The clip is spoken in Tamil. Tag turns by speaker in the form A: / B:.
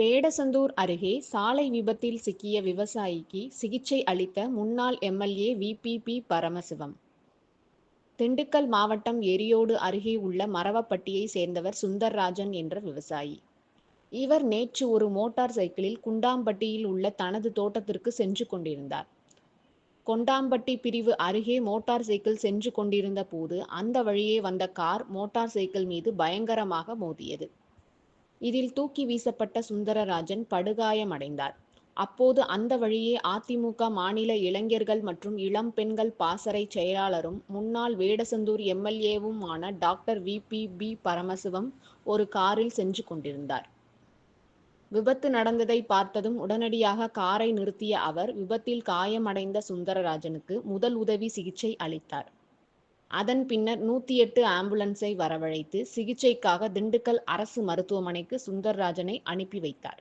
A: வேடசந்தூர் அருகே சாலை விபத்தில் சிக்கிய விவசாயிக்கு சிகிச்சை அளித்த முன்னாள் எம்எல்ஏ விபிபி பரமசிவம். திண்டுக்கல் மாவட்டம் எரியோடு அருகே உள்ள மரவப்பட்டியை சேர்ந்தவர் சுந்தர்ராஜன் என்ற விவசாயி. இவர் நேற்று ஒரு மோட்டார் சைக்கிளில் குண்டாம்பட்டியில் உள்ள தனது தோட்டத்திற்கு சென்று கொண்டிருந்தார். கொண்டாம்பட்டி பிரிவு அருகே மோட்டார் சைக்கிள் சென்று கொண்டிருந்த போது அந்த வழியே வந்த கார் மோட்டார் சைக்கிள் மீது பயங்கரமாக மோதியது. இதில் தூக்கி வீசப்பட்ட சுந்தரராஜன் படுகாயமடைந்தார். அப்போது அந்த வழியே அதிமுக மாநில இளைஞர்கள் மற்றும் இளம் பெண்கள் பாசறை செயலாளரும் முன்னாள் Vedasandur எம்எல்ஏவுமான doctor V. P. P. Paramasivam ஒரு காரில் சென்று கொண்டிருந்தார். விபத்து நடந்ததை பார்த்ததும் உடனடியாக காரை நிறுத்திய அவர் விபத்தில் காயமடைந்த சுந்தரராஜனுக்கு முதல் உதவி சிகிச்சை அளித்தார். அதன் பின்னர் நூத்தி எட்டு ஆம்புலன்ஸை வரவழைத்து சிகிச்சைக்காக திண்டுக்கல் அரசு மருத்துவமனைக்கு சுந்தர்ராஜனை அனுப்பி வைத்தார்.